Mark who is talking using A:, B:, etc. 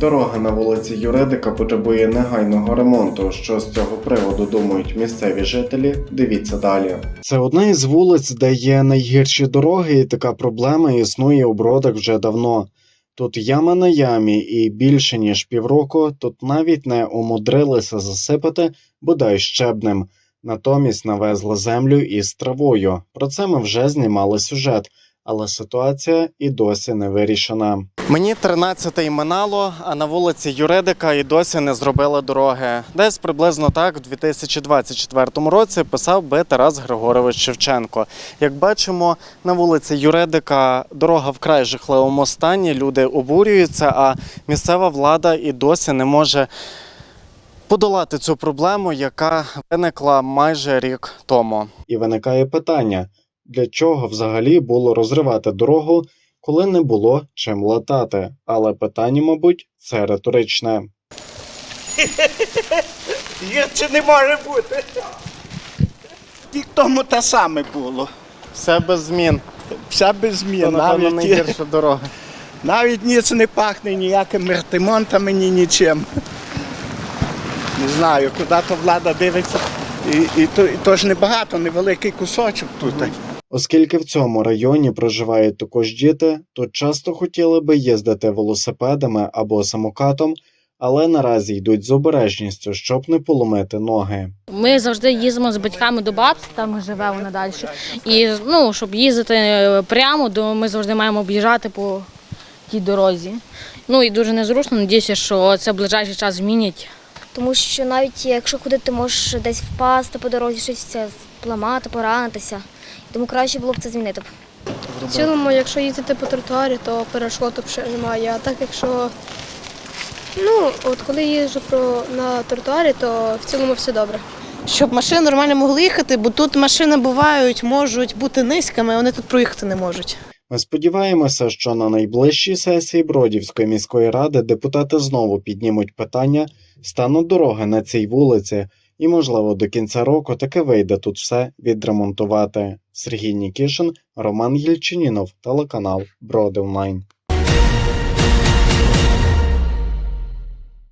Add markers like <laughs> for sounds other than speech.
A: Дорога на вулиці Юридика потребує негайного ремонту. Що з цього приводу думають місцеві жителі? Дивіться далі. Це одна із вулиць, де є найгірші дороги, і така проблема існує у бродах вже давно. Тут яма на ямі, і більше ніж півроку тут навіть не умудрилися засипати бодай щебнем. Натомість навезли землю із травою. Про це ми вже знімали сюжет, але ситуація і досі не вирішена. Мені 13 минало, а на вулиці Юридика і досі не зробили дороги. Десь приблизно так в 2024 році писав би Тарас Григорович Шевченко. Як бачимо, на вулиці Юридика дорога вкрай жахливому стані, люди обурюються, а місцева влада і досі не може подолати цю проблему, яка виникла майже рік тому. І виникає питання: для чого взагалі було розривати дорогу, коли не було чим латати? Але питання, мабуть, це риторичне. <laughs>
B: Гірше не може бути. Рік тому те саме було.
A: Все без змін.
B: Все без змін.
A: Це, напевно, найгірша дорога.
B: навіть ніц не пахне ніякими ремонтами, ні нічим. Не знаю, куди то влада дивиться. І, і, то, і то ж небагато, невеликий кусочок тут.
A: Оскільки в цьому районі проживають також діти, то часто хотіли би їздити велосипедами або самокатом, але наразі йдуть з обережністю, щоб не поломити ноги.
C: Ми завжди їздимо з батьками до бабці, там живе вона далі. І ну, щоб їздити е, прямо, то ми завжди маємо об'їжджати по тій дорозі. Ну і дуже незручно. Надіюся, що це в ближайший час змінять.
D: Тому що навіть якщо ходити, ти можеш десь впасти по дорозі, щось це поламати, поранитися. Тому краще було б це змінити.
E: В цілому, якщо їздити по тротуарі, то перешкод немає. А так якщо ну, от коли їжджу про, на тротуарі, то в цілому все добре.
F: щоб машини нормально могли їхати, бо тут машини бувають, можуть бути низькими, а вони тут проїхати не можуть.
A: Ми сподіваємося, що на найближчій сесії Бродівської міської ради депутати знову піднімуть питання стану дороги на цій вулиці, і, можливо, до кінця року таки вийде тут все відремонтувати. Сергій Нікішин, Роман Єльчинінов, телеканал Броди Онлайн.